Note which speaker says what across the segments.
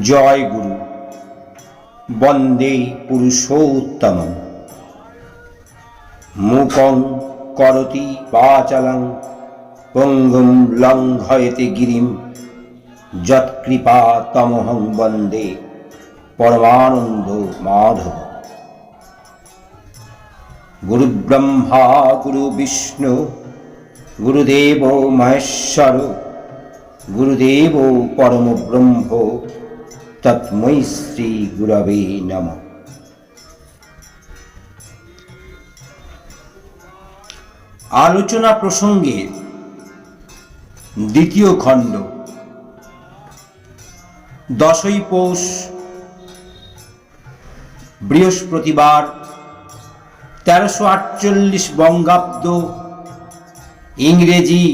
Speaker 1: জয় গুরু। বন্দে পুরুষোত্তম মুকং করতি বাচালং পঙ্গুম লঙ্ঘয়তে গিরিম। যৎকৃপা তমহং বন্দে পরমানন্দ মাধব। গুরু ব্রহ্মা গুরু বিষ্ণু, গুরুদেব মহেশ্বর, গুরুদেব পরম ব্রহ্ম তৎমৈ শ্রী গুরবে নম। আলোচনা প্রসঙ্গে দ্বিতীয় খণ্ড। দশই পৌষ, বৃহস্পতিবার, তেরোশো আটচল্লিশ বঙ্গাব্দ, ইংরেজি,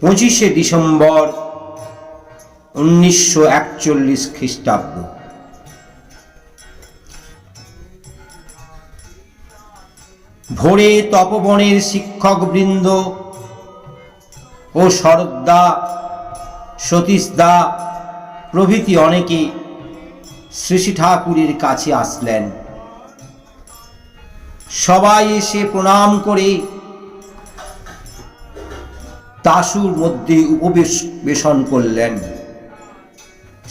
Speaker 1: পঁচিশে ডিসেম্বর। উনিশশো একচল্লিশ খ্রিস্টাব্দ। ভোরে তপবনের শিক্ষকবৃন্দ ও শরদ্দা সতীশদা প্রভৃতি অনেকে শ্রী শ্রী ঠাকুরের কাছে আসলেন। সবাই এসে প্রণাম করে তাসুর মধ্যে উপবেশন করলেন।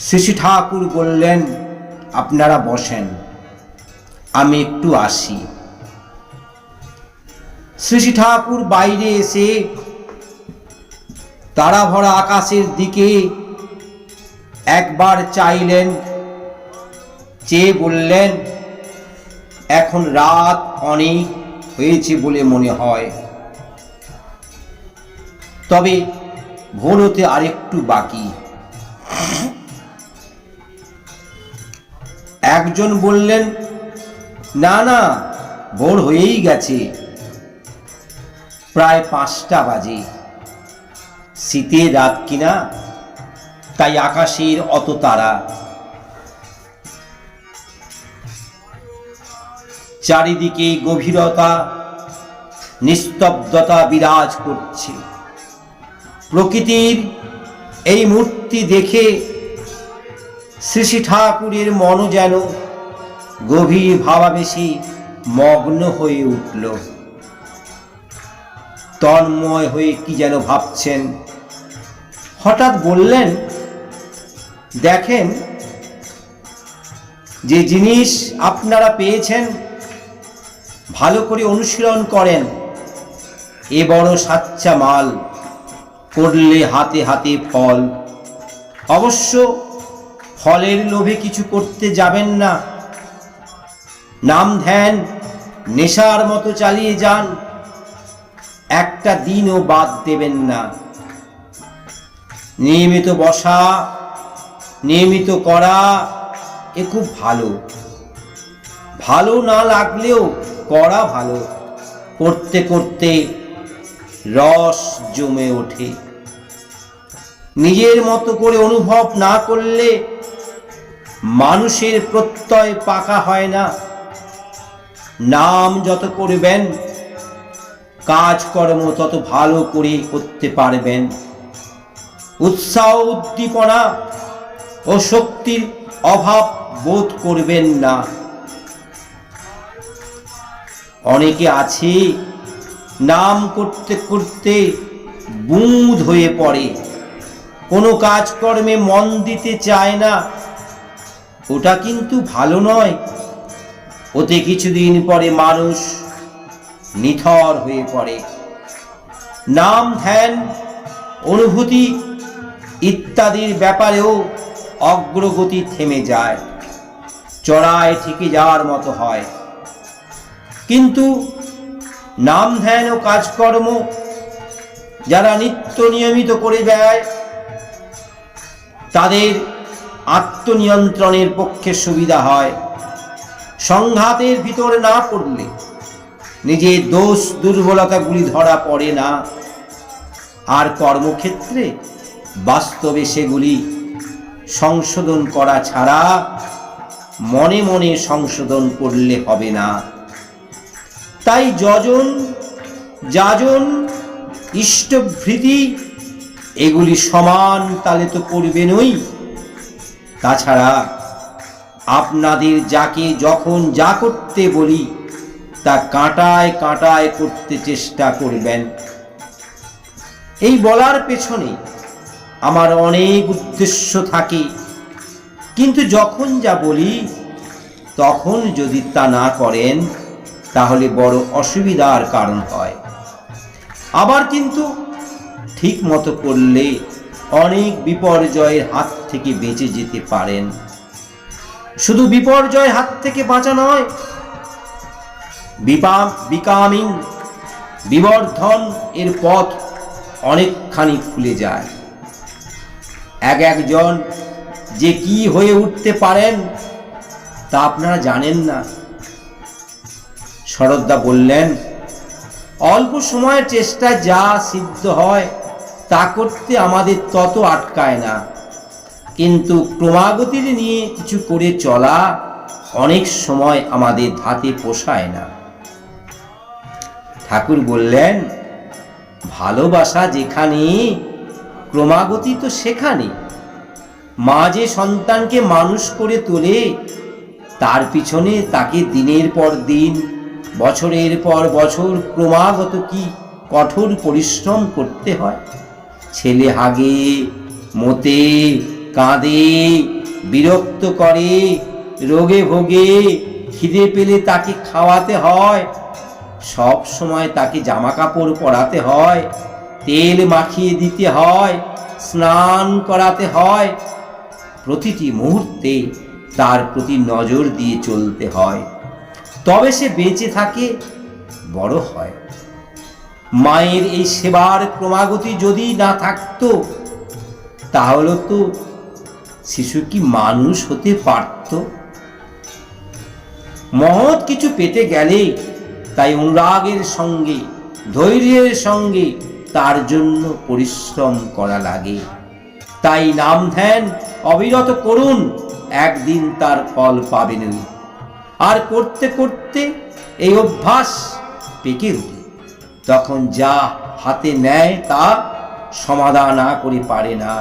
Speaker 1: শ্রী ঠাকুর বললেন, আপনারা বসেন, আমি একটু আসি। শ্রী ঠাকুর বাইরে এসে তারা ভরা আকাশের দিকে একবার চাইলেন, চেয়ে বললেন, এখন রাত অনেক হয়েছে বলে মনে হয়। তবে ভোর হতে আরেকটু বাকি। একজন বললেন, না না, ভোর হয়েই গেছে। প্রায় পাঁচটা বাজে। শীতের রাত কিনা, তাই আকাশের অত তারা। চারিদিকে গভীরতা, নিস্তব্ধতা বিরাজ করছে। প্রকৃতির এই মূর্তি দেখে শ্রী শ্রী ঠাকুরের মন যেন গভীর ভাবাবেশী মগ্ন হয়ে উঠল। তন্ময় হয়ে কি যেন ভাবছেন। হঠাৎ বললেন, দেখেন, যে জিনিস আপনারা পেয়েছেন, ভালো করে অনুশীলন করেন। এ বড় সাচ্চা মাল, করলে হাতে হাতে ফল। অবশ্য ফলের লোভে কিছু করতে যাবেন না। নাম ধ্যান, নেশার মতো চালিয়ে যান। একটা দিনও বাদ দেবেন না। নিয়মিত বসা, নিয়মিত করা, এ খুব ভালো। ভালো না লাগলেও করা ভালো। করতে করতে রস জমে ওঠে। নিজের মতো করে অনুভব না করলে মানুষের প্রত্যয় পাকা হয় না। নাম যত করবেন, কাজকর্ম তত ভালো করে করতে পারবেন। উৎসাহ, উদ্দীপনা ও শক্তির অভাব বোধ করবেন না। অনেকে আছে, নাম করতে করতে বুঁদ হয়ে পড়ে। কোনো কাজকর্মে মন দিতে চায় না। ওটা কিন্তু ভালো নয়। ওতে কিছুদিন পরে মানুষ নিথর হয়ে পড়ে। নাম, ধ্যান, অনুভূতি ইত্যাদির ব্যাপারেও অগ্রগতি থেমে যায়। চড়ায় ঠিকে যাওয়ার মতো হয়। কিন্তু নাম, ধ্যান ও কাজকর্ম যারা নিত্য নিয়মিত করে দেয় তাদের আত্মনিয়ন্ত্রণের পক্ষে সুবিধা হয়। সংঘাতের ভিতরে না পড়লে নিজের দোষ দুর্বলতাগুলি ধরা পড়ে না। আর কর্মক্ষেত্রে বাস্তবে সেগুলি সংশোধন করা ছাড়া মনে মনে সংশোধন করলে হবে না। তাই যজন, যাজন, ইষ্টভৃতি, এগুলি সমান তালে তো করবেনই তাছাড়া আপনাদের যাকে যখন যা করতে বলি, তা কাঁটায় কাঁটায় করতে চেষ্টা করবেন। এই বলার পেছনে আমার অনেক উদ্দেশ্য থাকে। কিন্তু যখন যা বলি, তখন যদি তা না করেন, তাহলে বড় অসুবিধার কারণ হয়। আবার কিন্তু ঠিক মতো করলে অনেক বিপর্যয়ের হাত থেকে বেঁচে যেতে পারেন। শুধু বিপর্যয়ের হাত থেকে বাঁচা নয় বিপা বিকামিং, বিবর্ধন এর পথ অনেকখানি খুলে যায়। এক একজন যে কি হয়ে উঠতে পারেন তা আপনারা জানেন না। শরদ্দা বললেন, অল্প সময়ের চেষ্টা যা সিদ্ধ হয় তা করতে আমাদের তত আটকায় না। কিন্তু ক্রমাগতির নিয়ে কিছু করে চলা অনেক সময় আমাদের ধাতে পোষায় না। ঠাকুর বললেন, ভালোবাসা যেখানে, ক্রমাগতি তো সেখানে। মা যে সন্তানকে মানুষ করে তোলে, তার পিছনে তাকে দিনের পর দিন, বছরের পর বছর ক্রমাগত কি কঠোর পরিশ্রম করতে হয়? ছেলে হাগে মতে কাঁদে, বিরক্ত করে, রোগে ভোগে, খিদে পেলে তাকে খাওয়াতে হয়। সব সময় তাকে জামা কাপড় পরাতে হয়, তেল মাখিয়ে দিতে হয়, স্নান করাতে হয়। প্রতিটি মুহূর্তে তার প্রতি নজর দিয়ে চলতে হয়। তবে সে বেঁচে থাকে, বড় হয়। মায়ের এই সেবার ক্রমাগতি যদি না থাকতো, তাহলে তো শিশু কি মানুষ হতে পারত? মহৎ কিছু পেতে গেলে তাই অনুরাগের সঙ্গে, ধৈর্যের সঙ্গে তার জন্য পরিশ্রম করা লাগে। তাই নাম ধ্যান অবিরত করুন, একদিন তার ফল পাবেনই। আর করতে করতে এই অভ্যাস পেকে ওঠে তখন যা হাতে নেয়, তা সমাধান না করে পারে না।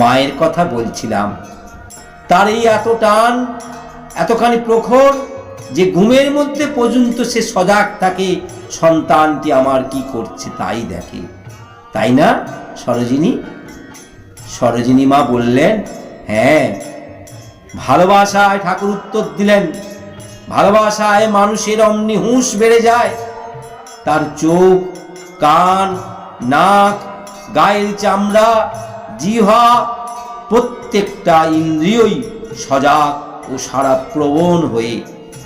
Speaker 1: মায়ের কথা বলছিলাম, তার এই এত টান, এতখানি প্রখর যে ঘুমের মধ্যে পর্যন্ত সে সজাগ থাকে, সন্তানটি আমার কি করছে তাই দেখে। তাই না, সরোজিনী? সরোজিনী মা বললেন হ্যাঁ ভালোবাসায় ঠাকুর উত্তর দিলেন, ভালোবাসায় মানুষের অমনি হুঁশ বেড়ে যায়। তার চোখ, কান, নাক, গায়ের চামড়া জিহা প্রত্যেকটা ইন্দ্রিয়ই সজাগ ও সারা প্রবণ হয়ে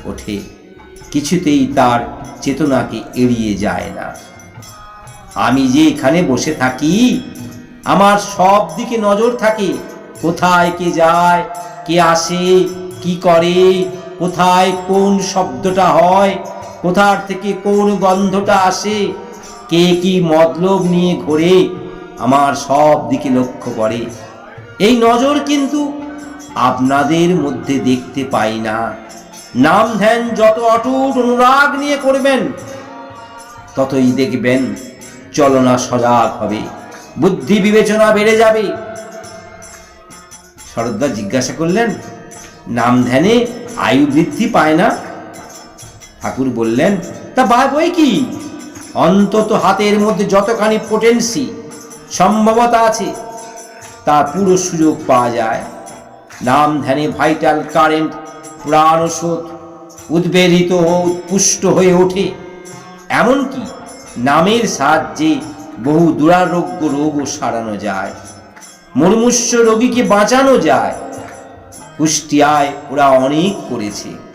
Speaker 1: ওঠে। কিছুতেই তার চেতনাকে এড়িয়ে যায় না। আমি যে এখানে বসে থাকি, আমার সব দিকে নজর থাকে, কোথায় কে যায়, কে আসে, কি করে, কোথায় কোন শব্দটা হয় কোথার থেকে কোন গন্ধটা আসে? কে কি মতলব নিয়ে ঘোরে? আমার সব দিকে লক্ষ্য করে। এই নজর কিন্তু আপনাদের মধ্যে দেখতে পাই না। নাম ধ্যান যত অটুট অনুরাগ নিয়ে করবেন, ততই দেখবেন চলনা সজাগ হবে। বুদ্ধি বিবেচনা বেড়ে যাবে। শরদ্দা জিজ্ঞাসা করলেন, নাম ধ্যানে আয়ু বৃদ্ধি পায় না? ঠাকুর বললেন, তা বই কি? অন্তত হাতের মধ্যে যতখানি পোটেন্সি সম্ভবতা আছে তার পুরো সুযোগ পাওয়া যায়। নাম ধ্যানে ভাইটাল কারেন্ট প্রাণশোধ উদ্বেলিত ও পুষ্ট হয়ে ওঠে। এমনকি নামের সাহায্যে বহু দুরারোগ্য রোগও সারানো যায়। মুর্মুষ্য রোগীকে বাঁচানো যায়। কুষ্টিয়ায় ওরা অনেক করেছে।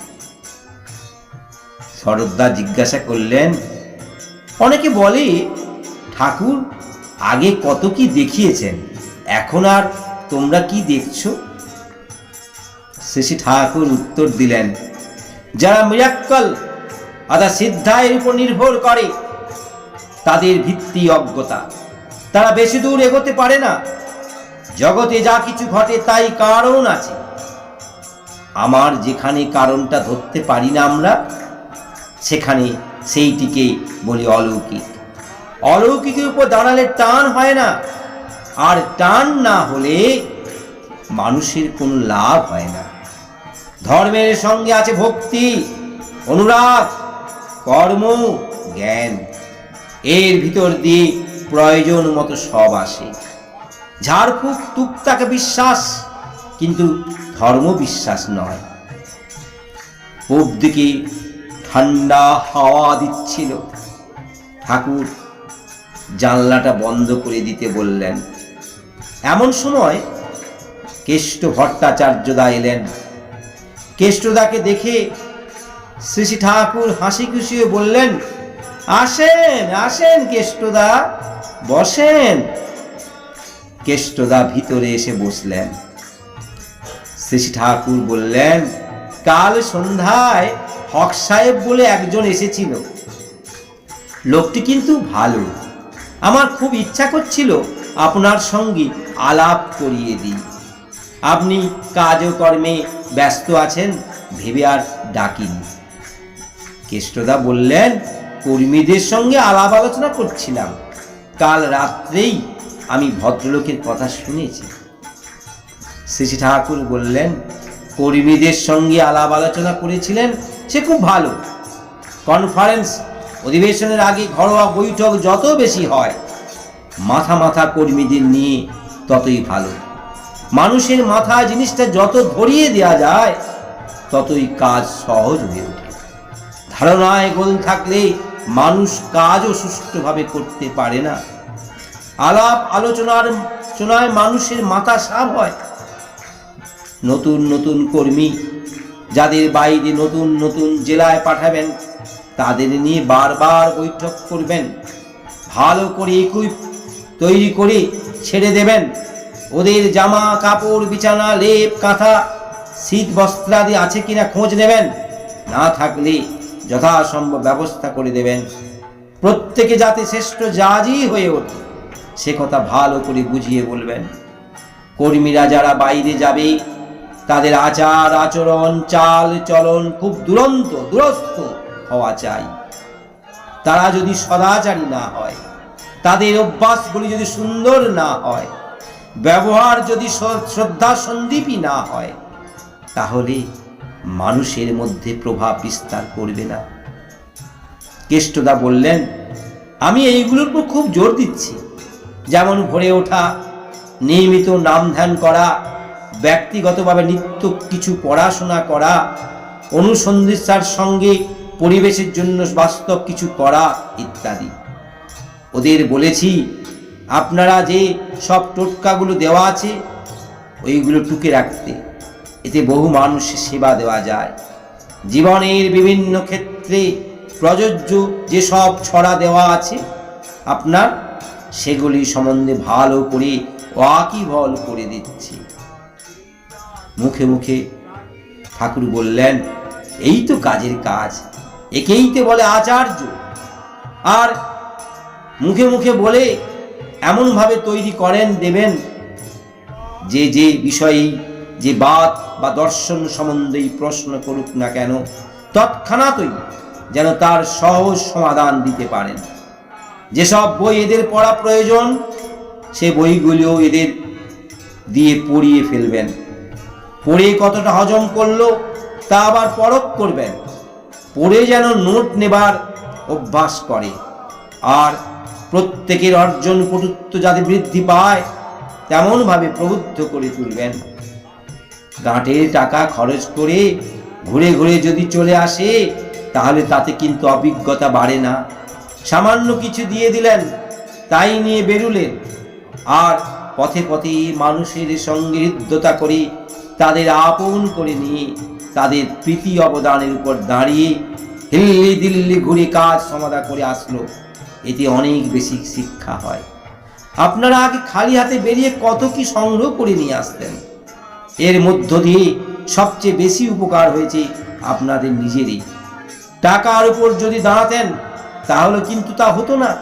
Speaker 1: শরদ্দা জিজ্ঞাসা করলেন, অনেকে বলে, ঠাকুর, আগে কত কি দেখিয়েছেন? এখন আর তোমরা কি দেখছ? শেষে ঠাকুর উত্তর দিলেন, যারা মিরাক্কল অর্থাৎ সিদ্ধায়ের উপর নির্ভর করে, তাদের ভিত্তি অজ্ঞতা। তারা বেশি দূর এগোতে পারে না। জগতে যা কিছু ঘটে তাই কারণ আছে। আমার যেখানে কারণটা ধরতে পারি না আমরা সেখানে সেইটিকে বলি অলৌকিক। অলৌকিকের উপর দাঁড়ালে টান হয় না। আর টান না হলে মানুষের কোনো লাভ হয় না। ধর্মের সঙ্গে আছে ভক্তি, অনুরাগ, কর্ম, জ্ঞান। এর ভিতর দিয়ে প্রয়োজন মতো সব আসে। ঝাড়ফুঁক, টুকটাকে বিশ্বাস, কিন্তু ধর্ম বিশ্বাস নয়। পূব দিকে ঠান্ডা হাওয়া দিচ্ছিল। ঠাকুর জানলাটা বন্ধ করে দিতে বললেন, এমন সময় কেষ্ট ভট্টাচার্যদা এলেন। কেষ্টদাকে দেখে শ্রী শ্রী ঠাকুর হাসি খুশি হয়ে বললেন, আসেন আসেন কেষ্টদা, বসেন। কেষ্টদা ভিতরে এসে বসলেন। শ্রী ঠাকুর বললেন, কাল সন্ধ্যায় হক সাহেব বলে একজন এসেছিল। লোকটি কিন্তু ভালো। আমার খুব ইচ্ছা করছিল আপনার সঙ্গে আলাপ করিয়ে দিই। আপনি কাজ ও কর্মে ব্যস্ত আছেন, ভেবে আর ডাকিনি। কেষ্টদা বললেন, কর্মীদের সঙ্গে আলাপ আলোচনা করছিলাম। কাল রাত্রেই আমি ভদ্রলোকের কথা শুনেছি। শ্রী ঠাকুর বললেন, কর্মীদের সঙ্গে আলাপ আলোচনা করেছিলেন সে খুব ভালো। কনফারেন্স অধিবেশনের আগে ঘরোয়া বৈঠক যত বেশি হয়, মাথা মাথা কর্মীদের নিয়ে ততই ভালো। মানুষের মাথা জিনিসটা যত ধরিয়ে দেওয়া যায়, ততই কাজ সহজ হয়ে ওঠে। ধারণায় গোল থাকলে মানুষ কাজও সুষ্ঠুভাবে করতে পারে না। আলাপ আলোচনার আলোচনায় মানুষের মাথা সাফ হয়। নতুন নতুন কর্মী যাদের বাইরে নতুন নতুন জেলায় পাঠাবেন, তাদের নিয়ে বারবার বৈঠক করবেন। ভালো করে ইকুইপ তৈরি করে ছেড়ে দেবেন। ওদের জামা, কাপড়, বিছানা, লেপ, কাঁথা, শীত বস্ত্রাদি আছে কিনা খোঁজ নেবেন। না থাকলে যথাসম্ভব ব্যবস্থা করে দেবেন। প্রত্যেকে যাতে শ্রেষ্ঠ জাজই হয়ে ওঠে, সে কথা ভালো করে বুঝিয়ে বলবেন। কর্মীরা যারা বাইরে যাবে তাদের আচার, আচরণ, চাল, চলন খুব দুরন্ত, দুরস্থ হওয়া চাই। তারা যদি সদাচারী না হয়, তাদের অভ্যাসগুলি যদি সুন্দর না হয়, ব্যবহার যদি শ্রদ্ধা সন্দীপী না হয়, তাহলে মানুষের মধ্যে প্রভাব বিস্তার করবে না। কেষ্টদা বললেন, আমি এইগুলোর উপর খুব জোর দিচ্ছি। যেমন ভরে ওঠা, নিয়মিত নাম ধ্যান করা ব্যক্তিগতভাবে নিত্য কিছু পড়াশোনা করা, অনুসন্ধিৎসার সঙ্গে পরিবেশের জন্য বাস্তব কিছু করা ইত্যাদি। ওদের বলেছি, আপনারা যে সব টোটকাগুলো দেওয়া আছে, ওইগুলো টুকে রাখতে। এতে বহু মানুষের সেবা দেওয়া যায়। জীবনের বিভিন্ন ক্ষেত্রে প্রযোজ্য যেসব ছড়া দেওয়া আছে, আপনার সেগুলি সম্বন্ধে ভালো করে ওয়াকিবল করে দিচ্ছি। মুখে মুখে ঠাকুর বললেন, এই তো কাজের কাজ, একেই তো বলে আচার্য। আর মুখে মুখে বলে, এমনভাবে তৈরি করেন, দেবেন যে যে বিষয়েই যে বাদ বা দর্শন সম্বন্ধেই প্রশ্ন করুক না কেন তৎক্ষণাৎই যেন তার সহজ সমাধান দিতে পারেন। যেসব বই এদের পড়া প্রয়োজন, সে বইগুলিও এদের দিয়ে পড়িয়ে ফেলবেন। পড়ে কতটা হজম করল, তা আবার পরখ করবেন। পড়ে যেন নোট নেবার অভ্যাস করে। আর প্রত্যেকের অর্জন পটুত্ব যাতে বৃদ্ধি পায়, তেমনভাবে প্রবুদ্ধ করে তুলবেন। গাঁটের টাকা খরচ করে ঘুরে ঘুরে যদি চলে আসে, তাহলে তাতে কিন্তু অভিজ্ঞতা বাড়ে না। সামান্য কিছু দিয়ে দিলেন, তাই নিয়ে বেরুলেন। আর পথে পথে মানুষের সঙ্গে হৃদ্যতা করে তাদের আপন করে নিয়ে তাদের প্রীতি অবদানের উপর দাঁড়িয়ে হিল্লি দিল্লি ঘুরে কাজ সমাধা করে আসলো। এতে অনেক বেশি শিক্ষা হয়। আপনারা আগে খালি হাতে বেরিয়ে কত কি সংগ্রহ করে নিয়ে আসতেন? এর মধ্য দিয়ে সবচেয়ে বেশি উপকার হয়েছে আপনাদের নিজেরই। টাকার উপর যদি দাঁড়াতেন, তাহলে কিন্তু তা হতো না।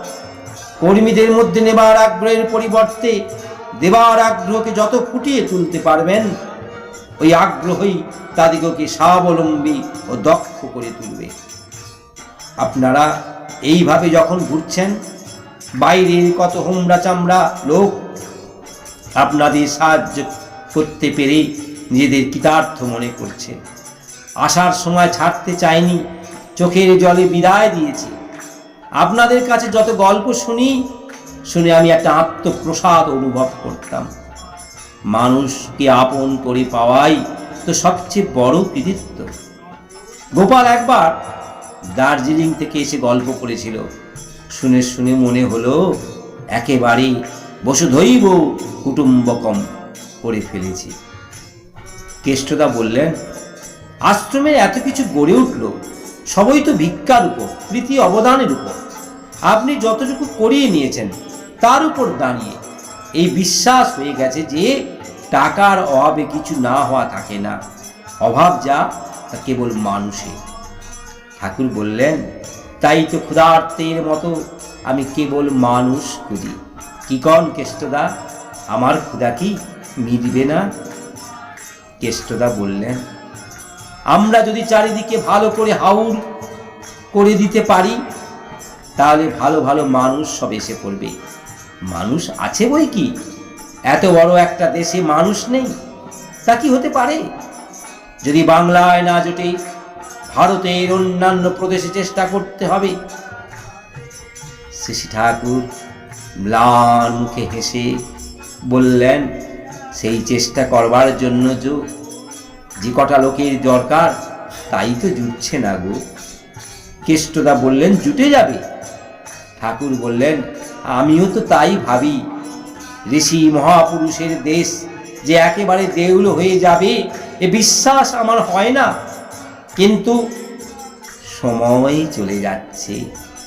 Speaker 1: কর্মীদের মধ্যে নেবার আগ্রহের পরিবর্তে দেবার আগ্রহকে যত ফুটিয়ে তুলতে পারবেন ওই আগ্রহই তাদিগকে স্বাবলম্বী ও দক্ষ করে তুলবে। আপনারা এইভাবে যখন ঘুরছেন, বাইরের কত হোমরা চামড়া লোক আপনাদের সাহায্য করতে পেরে নিজেদের কৃতার্থ মনে করছে। আসার সময় ছাড়তে চায়নি, চোখের জলে বিদায় দিয়েছে। আপনাদের কাছে যত গল্প শুনি, শুনে আমি একটা আত্মপ্রসাদ অনুভব করতাম। মানুষকে আপন করে পাওয়াই তো সবচেয়ে বড় কৃতিত্ব। গোপাল একবার দার্জিলিং থেকে এসে গল্প করেছিল। শুনে শুনে মনে হলো একেবারে বসুধৈব কুটুম্বকম করে ফেলেছি। কেষ্টদা বললেন, আশ্রমে এত কিছু গড়ে উঠল, সবই তো ভিক্ষার উপর, প্রীতি অবদানের উপর। আপনি যতটুকু করিয়ে নিয়েছেন, তার উপর দাঁড়িয়ে এই বিশ্বাস হয়ে গেছে যে টাকার অভাবে কিছু না হওয়া থাকে না। অভাব যা, তা কেবল মানুষের। ঠাকুর বললেন, তাই তো ক্ষুধার্তের মতো আমি কেবল মানুষ খুঁজি কি কন কেষ্টদা, আমার ক্ষুধা কি মিটবে না? কেষ্টদা বললেন, আমরা যদি চারিদিকে ভালো করে হাউর করে দিতে পারি, তাহলে ভালো ভালো মানুষ সব এসে পড়বে। মানুষ আছে বই কি? এত বড় একটা দেশে মানুষ নেই, তা কি হতে পারে? যদি বাংলায় না জোটে, ভারতের অন্যান্য প্রদেশে চেষ্টা করতে হবে। শ্রী ঠাকুর ম্লান মুখে হেসে বললেন, সেই চেষ্টা করবার জন্য যে যে কটা লোকের দরকার, তাই তো জুটছে না গো। কেষ্টদা বললেন, জুটে যাবে। ঠাকুর বললেন আমিও তো তাই ভাবি। ঋষি মহাপুরুষের দেশ যে একেবারে দেউল হয়ে যাবে, এ বিশ্বাস আমার হয় না। কিন্তু সময় চলে যাচ্ছে,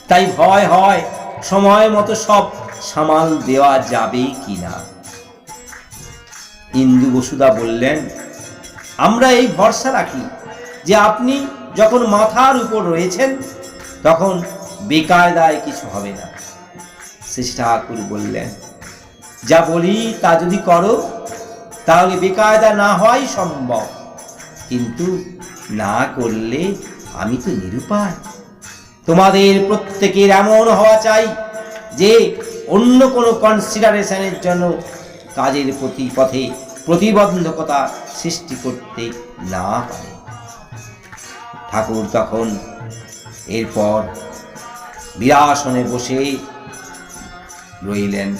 Speaker 1: তাই ভয় হয়, সময় মতো সব সামাল দেওয়া যাবে কি না ইন্দু বসুদা বললেন, আমরা এই ভরসা রাখি যে আপনি যখন মাথার উপর রয়েছেন, তখন বেকায়দায় কিছু হবে না। শ্রী ঠাকুর বললেন, যা বলি তা যদি করো, তাহলে বেকায়দা না হওয়াই সম্ভব। কিন্তু না করলে আমি তো নিরুপায়। তোমাদের প্রত্যেকের এমন হওয়া চাই যে অন্য কোনো কনসিডারেশনের জন্য কাজের প্রতি পথে প্রতিবন্ধকতা সৃষ্টি করতে না পারে। ঠাকুর তখন এরপর বিরাসনে বসে রইলেন।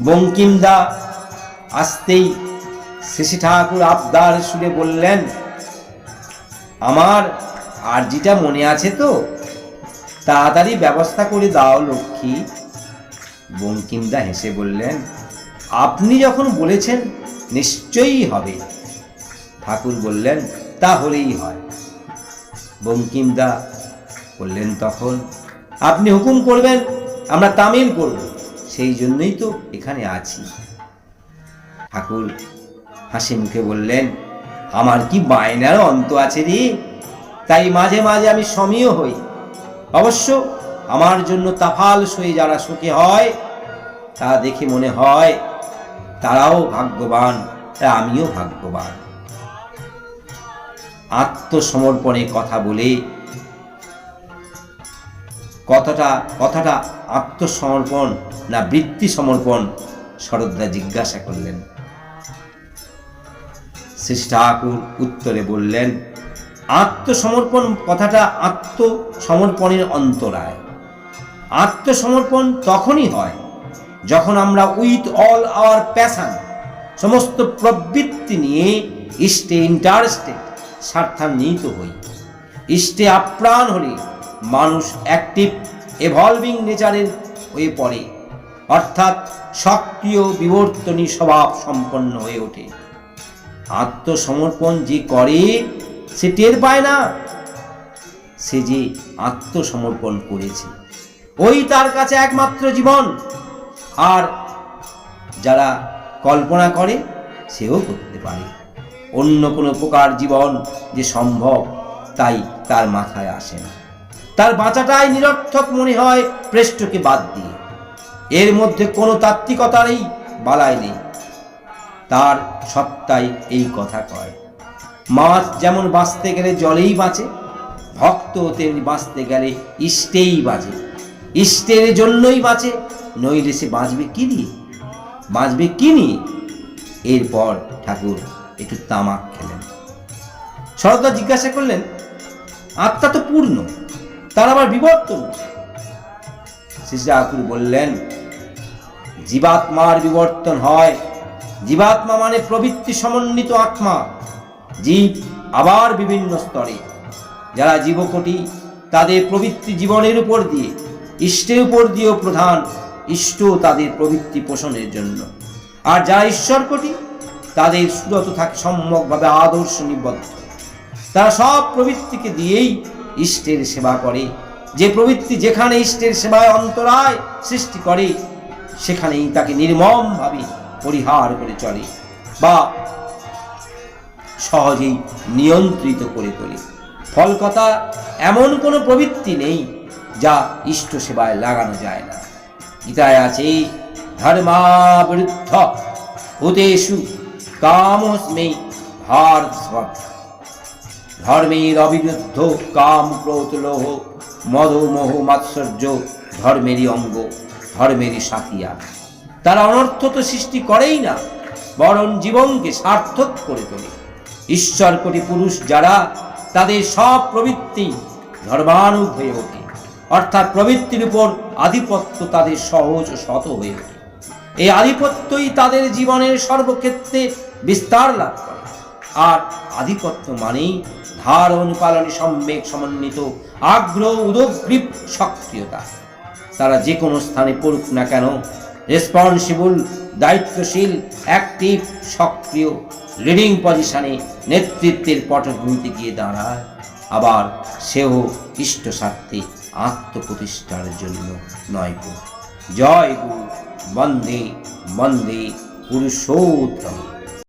Speaker 1: বঙ্কিমদা আসতেই শেষে ঠাকুর আবদার সুরে বললেন, আমার আরজিটা মনে আছে তো? তাড়াতাড়ি ব্যবস্থা করে দাও লক্ষ্মী। বঙ্কিমদা হেসে বললেন, আপনি যখন বলেছেন নিশ্চয়ই হবে। ঠাকুর বললেন, তাহলেই হয়। বঙ্কিমদা বললেন, তখন আপনি হুকুম করবেন আমরা তামিল করব। সেই জন্যই তো এখানে আছি। ঠাকুর হাসি মুখে বললেন, আমার কি বায়নার অন্ত আছে রে? তাই মাঝে মাঝে আমি সমীয় হই। অবশ্য আমার জন্য তাফাল সয়ে যারা সুখে হয়, তা দেখে মনে হয় তারাও ভাগ্যবান, তা আমিও ভাগ্যবান। আত্মসমর্পণে কথা বলে কথাটা কথাটা আত্মসমর্পণ না বৃত্তি সমর্পণ শরদ্দা জিজ্ঞাসা করলেন। শ্রী ঠাকুর উত্তরে বললেন, আত্মসমর্পণ কথাটা আত্মসমর্পণের অন্তরায়। আত্মসমর্পণ তখনই হয় যখন আমরা উইথ অল আওয়ার প্যাশন, সমস্ত প্রবৃত্তি নিয়ে ইষ্টে ইন্টারেস্টেড স্বার্থান্বিত হই। ইষ্টে আপ্রাণ হলে মানুষ অ্যাক্টিভ এভলভিং নেচারের হয়ে পড়ে। অর্থাৎ সক্রিয় বিবর্তনী স্বভাব সম্পন্ন হয়ে ওঠে। আত্মসমর্পণ যে করে, সে টের পায় না। সে যে আত্মসমর্পণ করেছে, ওই তার কাছে একমাত্র জীবন। আর যারা কল্পনা করে, সেও করতে পারে। অন্য কোনো প্রকার জীবন যে সম্ভব, তাই তার মাথায় আসে না। তার বাঁচাটাই নিরর্থক মনে হয় প্রেষ্টকে বাদ দিয়ে। এর মধ্যে কোনো তাত্ত্বিকতারই বালাই নেই। তার সত্তাই এই কথা কয়। মাছ যেমন বাঁচতে গেলে জলেই বাঁচে ভক্ত তেমনি বাঁচতে গেলে ইষ্টেই বাঁচে। ইষ্টের জন্যই বাঁচে, নইলে সে বাঁচবে কি নিয়ে? বাঁচবে কি নিয়ে? এরপর ঠাকুর একটু তামাক খেলেন। শরৎদা জিজ্ঞাসা করলেন, আত্মা তো পূর্ণ তার আবার বিবর্তন শ্রী ঠাকুর বললেন, জীবাত্মার বিবর্তন হয়। জীবাত্মা মানে প্রবৃত্তি সমন্বিত আত্মা। জীব আবার বিভিন্ন স্তরে। যারা জীবকটি, তাদের প্রবৃত্তি জীবনের উপর দিয়ে, ইষ্টের উপর দিয়েও প্রধান। ইষ্ট তাদের প্রবৃত্তি পোষণের জন্য। আর যারা ঈশ্বর কোটি তাদের সুরত থাকে সম্যকভাবে আদর্শ নিবদ্ধ। তারা সব প্রবৃত্তিকে দিয়েই ইষ্টের সেবা করে। যে প্রবৃত্তি যেখানে ইষ্টের সেবায় অন্তরায় সৃষ্টি করে, সেখানেই তাকে নির্মমভাবে পরিহার করে চলে বা সহজেই নিয়ন্ত্রিত করে তোলে। ফল কথা এমন কোনো প্রবৃত্তি নেই যা ইষ্ট সেবায় লাগানো যায় না। গীতায় আছে, ধর্মাবৃদ্ধ, ভূতেষু, কামস্মে ভারস্বত ধর্মের অবিরুদ্ধ কাম ক্রোধ লোহ, মদ মোহ, মাৎসর্য ধর্মেরই অঙ্গ, ধর্মেরই সাথিয়া তারা অনর্থ তো সৃষ্টি করেই না, বরং জীবনকে সার্থক করে তোলে। ঈশ্বর কোটি পুরুষ যারা, তাদের সব প্রবৃত্তি ধর্মানুগ হয়ে ওঠে। অর্থাৎ প্রবৃত্তির উপর আধিপত্য তাদের সহজ ও শত হয়ে ওঠে। এই আধিপত্যই তাদের জীবনের সর্বক্ষেত্রে বিস্তার লাভ করে। আর আধিপত্য মানেই ধারণ পালনে সম্বেক সমন্বিত, আগ্রহ, উদগ্রীব সক্রিয়তা। তারা যে কোনো স্থানে পড়ুক না কেন রেসপন্সিবল দায়িত্বশীল অ্যাক্টিভ সক্রিয় লিডিং পজিশনে নেতৃত্বের পটভূমিতে গিয়ে দাঁড়ায়। আবার সেও ইষ্ট স্বার্থে আত্মপ্রতিষ্ঠার জন্য নয় গো। জয় গো। বন্দে বন্দে পুরুষোত্তম।